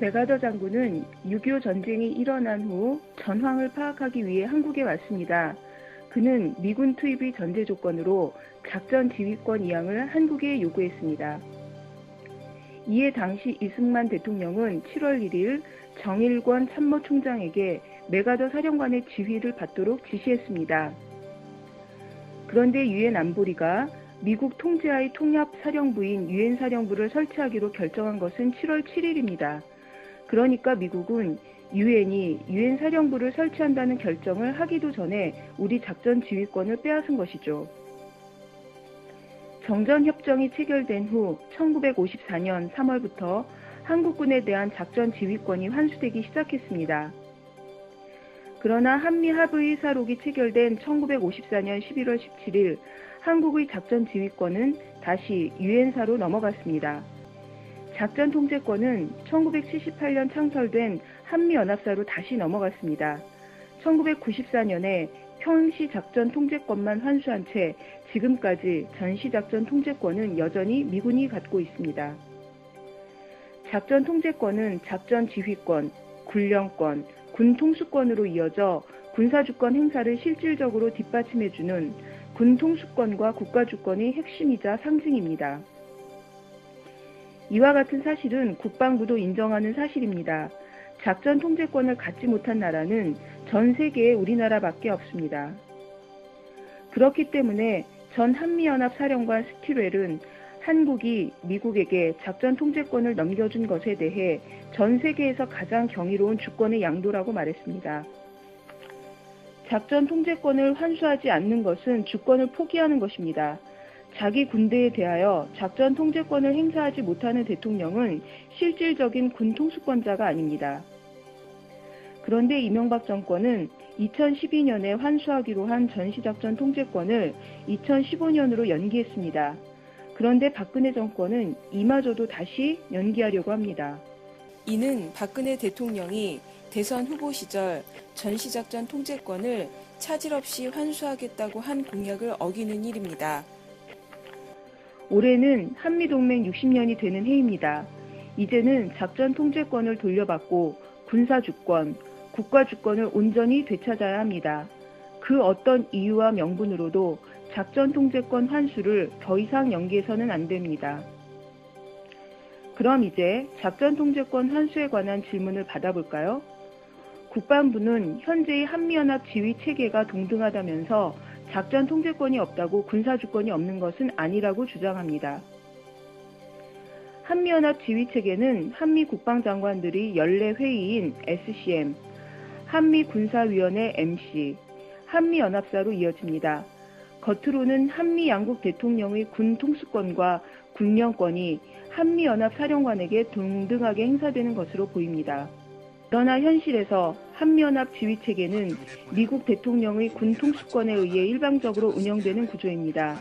메가더 장군은 6.25 전쟁이 일어난 후 전황을 파악하기 위해 한국에 왔습니다. 그는 미군 투입의 전제 조건으로 작전 지휘권 이양을 한국에 요구했습니다. 이에 당시 이승만 대통령은 7월 1일 정일권 참모총장에게 메가더 사령관의 지휘를 받도록 지시했습니다. 그런데 유엔 안보리가 미국 통제하의 통합 사령부인 유엔 사령부를 설치하기로 결정한 것은 7월 7일입니다. 그러니까 미국은 유엔이 유엔 사령부를 설치한다는 결정을 하기도 전에 우리 작전 지휘권을 빼앗은 것이죠. 정전협정이 체결된 후 1954년 3월부터 한국군에 대한 작전 지휘권이 환수되기 시작했습니다. 그러나 한미 합의사록이 체결된 1954년 11월 17일 한국의 작전 지휘권은 다시 유엔사로 넘어갔습니다. 작전 통제권은 1978년 창설된 한미연합사로 다시 넘어갔습니다. 1994년에 평시 작전 통제권만 환수한 채 지금까지 전시 작전 통제권은 여전히 미군이 갖고 있습니다. 작전 통제권은 작전 지휘권, 군령권, 군 통수권으로 이어져 군사주권 행사를 실질적으로 뒷받침해주는 군 통수권과 국가주권의 핵심이자 상징입니다. 이와 같은 사실은 국방부도 인정하는 사실입니다. 작전 통제권을 갖지 못한 나라는 전 세계에 우리나라밖에 없습니다. 그렇기 때문에 전 한미연합 사령관 스티웰은 한국이 미국에게 작전 통제권을 넘겨준 것에 대해 전 세계에서 가장 경이로운 주권의 양도라고 말했습니다. 작전 통제권을 환수하지 않는 것은 주권을 포기하는 것입니다. 자기 군대에 대하여 작전 통제권을 행사하지 못하는 대통령은 실질적인 군 통수권자가 아닙니다. 그런데 이명박 정권은 2012년에 환수하기로 한 전시작전 통제권을 2015년으로 연기했습니다. 그런데 박근혜 정권은 이마저도 다시 연기하려고 합니다. 이는 박근혜 대통령이 대선 후보 시절 전시작전 통제권을 차질 없이 환수하겠다고 한 공약을 어기는 일입니다. 올해는 한미동맹 60년이 되는 해입니다. 이제는 작전 통제권을 돌려받고 군사 주권, 국가 주권을 온전히 되찾아야 합니다. 그 어떤 이유와 명분으로도 작전 통제권 환수를 더 이상 연기해서는 안 됩니다. 그럼 이제 작전 통제권 환수에 관한 질문을 받아볼까요? 국방부는 현재의 한미연합 지휘 체계가 동등하다면서 작전 통제권이 없다고 군사 주권이 없는 것은 아니라고 주장합니다. 한미연합 지휘 체계는 한미 국방장관들이 연례 회의인 SCM, 한미 군사위원회 MC, 한미연합사로 이어집니다. 겉으로는 한미 양국 대통령의 군 통수권과 군령권이 한미연합 사령관에게 동등하게 행사되는 것으로 보입니다. 그러나 현실에서 한미연합 지휘체계는 미국 대통령의 군 통수권에 의해 일방적으로 운영되는 구조입니다.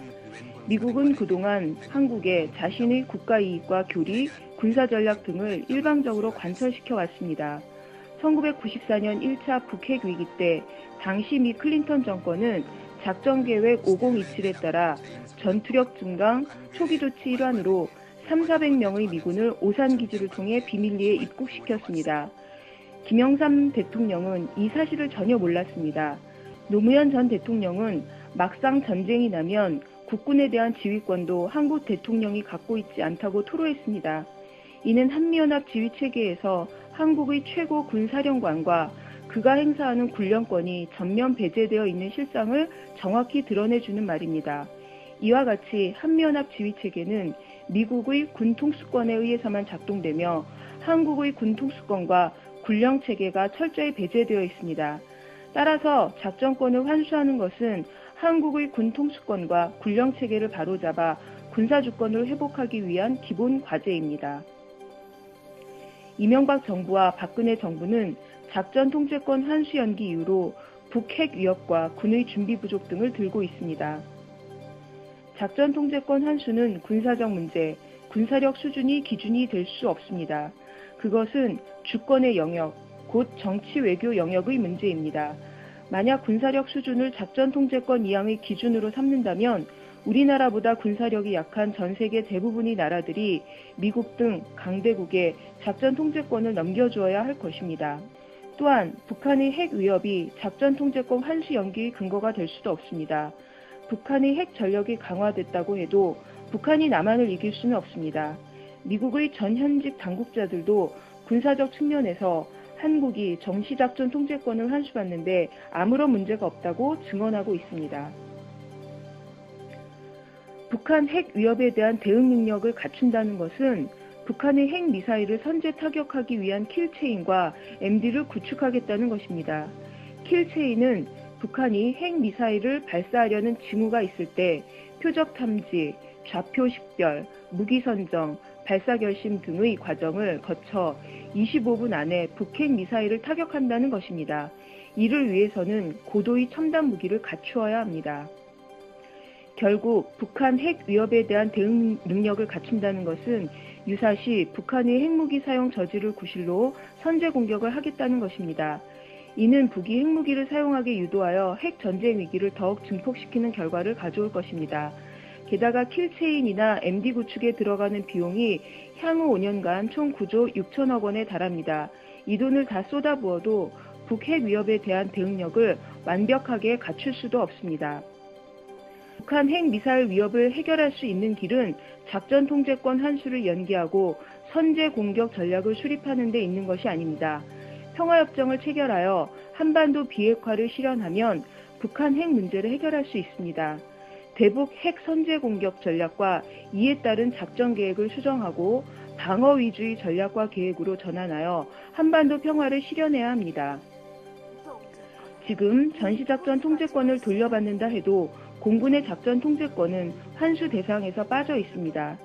미국은 그동안 한국에 자신의 국가 이익과 교리, 군사 전략 등을 일방적으로 관철시켜 왔습니다. 1994년 1차 북핵 위기 때 당시 미 클린턴 정권은 작전 계획 5027에 따라 전투력 증강 초기 조치 일환으로 3, 400명의 미군을 오산 기지를 통해 비밀리에 입국시켰습니다. 김영삼 대통령은 이 사실을 전혀 몰랐습니다. 노무현 전 대통령은 막상 전쟁이 나면 국군에 대한 지휘권도 한국 대통령이 갖고 있지 않다고 토로했습니다. 이는 한미연합 지휘 체계에서 한국의 최고 군사령관과 그가 행사하는 군령권이 전면 배제되어 있는 실상을 정확히 드러내주는 말입니다. 이와 같이 한미연합 지휘 체계는 미국의 군 통수권에 의해서만 작동되며 한국의 군 통수권과 군령 체계가 철저히 배제되어 있습니다. 따라서 작전권을 환수하는 것은 한국의 군 통수권과 군령 체계를 바로잡아 군사 주권을 회복하기 위한 기본 과제입니다. 이명박 정부와 박근혜 정부는 작전 통제권 환수 연기 이후로 북핵 위협과 군의 준비 부족 등을 들고 있습니다. 작전 통제권 환수는 군사적 문제, 군사력 수준이 기준이 될 수 없습니다. 그것은 주권의 영역, 곧 정치 외교 영역의 문제입니다. 만약 군사력 수준을 작전 통제권 이항의 기준으로 삼는다면 우리나라보다 군사력이 약한 전 세계 대부분의 나라들이 미국 등 강대국에 작전 통제권을 넘겨주어야 할 것입니다. 또한 북한의 핵 위협이 작전 통제권 환수 연기의 근거가 될 수도 없습니다. 북한의 핵 전력이 강화됐다고 해도 북한이 남한을 이길 수는 없습니다. 미국의 전 현직 당국자들도 군사적 측면에서 한국이 정시작전 통제권을 환수받는데 아무런 문제가 없다고 증언하고 있습니다. 북한 핵 위협에 대한 대응 능력을 갖춘다는 것은 북한의 핵 미사일을 선제 타격하기 위한 킬체인과 MD를 구축하겠다는 것입니다. 킬체인은 북한이 핵 미사일을 발사하려는 징후가 있을 때 표적 탐지, 좌표 식별, 무기 선정, 발사 결심 등의 과정을 거쳐 25분 안에 북핵 미사일을 타격한다는 것입니다. 이를 위해서는 고도의 첨단 무기를 갖추어야 합니다. 결국 북한 핵 위협에 대한 대응 능력을 갖춘다는 것은 유사시 북한의 핵무기 사용 저지를 구실로 선제 공격을 하겠다는 것입니다. 이는 북이 핵무기를 사용하게 유도하여 핵 전쟁 위기를 더욱 증폭시키는 결과를 가져올 것입니다. 게다가 킬체인이나 MD 구축에 들어가는 비용이 향후 5년간 총 9조 6천억 원에 달합니다. 이 돈을 다 쏟아부어도 북핵 위협에 대한 대응력을 완벽하게 갖출 수도 없습니다. 북한 핵 미사일 위협을 해결할 수 있는 길은 작전 통제권 환수를 연기하고 선제 공격 전략을 수립하는 데 있는 것이 아닙니다. 평화협정을 체결하여 한반도 비핵화를 실현하면 북한 핵 문제를 해결할 수 있습니다. 대북 핵 선제 공격 전략과 이에 따른 작전 계획을 수정하고 방어 위주의 전략과 계획으로 전환하여 한반도 평화를 실현해야 합니다. 지금 전시작전 통제권을 돌려받는다 해도 공군의 작전 통제권은 환수 대상에서 빠져 있습니다.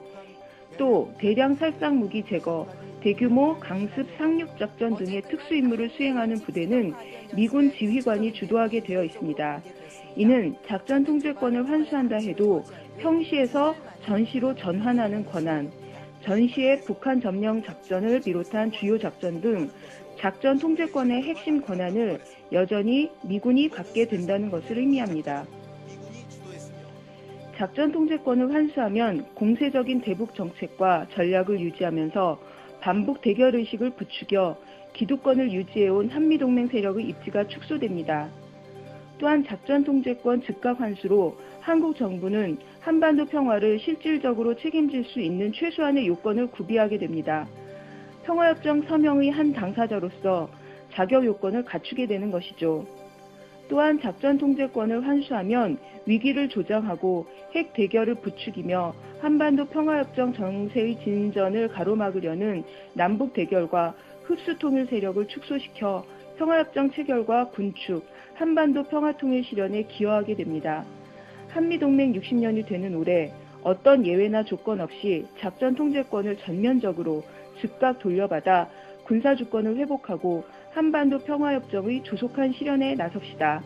또 대량 살상 무기 제거, 대규모 강습 상륙 작전 등의 특수 임무를 수행하는 부대는 미군 지휘관이 주도하게 되어 있습니다. 이는 작전 통제권을 환수한다 해도 평시에서 전시로 전환하는 권한, 전시의 북한 점령 작전을 비롯한 주요 작전 등 작전 통제권의 핵심 권한을 여전히 미군이 갖게 된다는 것을 의미합니다. 작전 통제권을 환수하면 공세적인 대북 정책과 전략을 유지하면서 반북 대결 의식을 부추겨 기득권을 유지해온 한미동맹 세력의 입지가 축소됩니다. 또한 작전 통제권 즉각 환수로 한국 정부는 한반도 평화를 실질적으로 책임질 수 있는 최소한의 요건을 구비하게 됩니다. 평화협정 서명의 한 당사자로서 자격 요건을 갖추게 되는 것이죠. 또한 작전 통제권을 환수하면 위기를 조장하고 핵 대결을 부추기며 한반도 평화협정 정세의 진전을 가로막으려는 남북 대결과 흡수 통일 세력을 축소시켜 평화협정 체결과 군축, 한반도 평화통일 실현에 기여하게 됩니다. 한미동맹 60년이 되는 올해 어떤 예외나 조건 없이 작전 통제권을 전면적으로 즉각 돌려받아 군사 주권을 회복하고 한반도 평화협정의 조속한 실현에 나섭시다.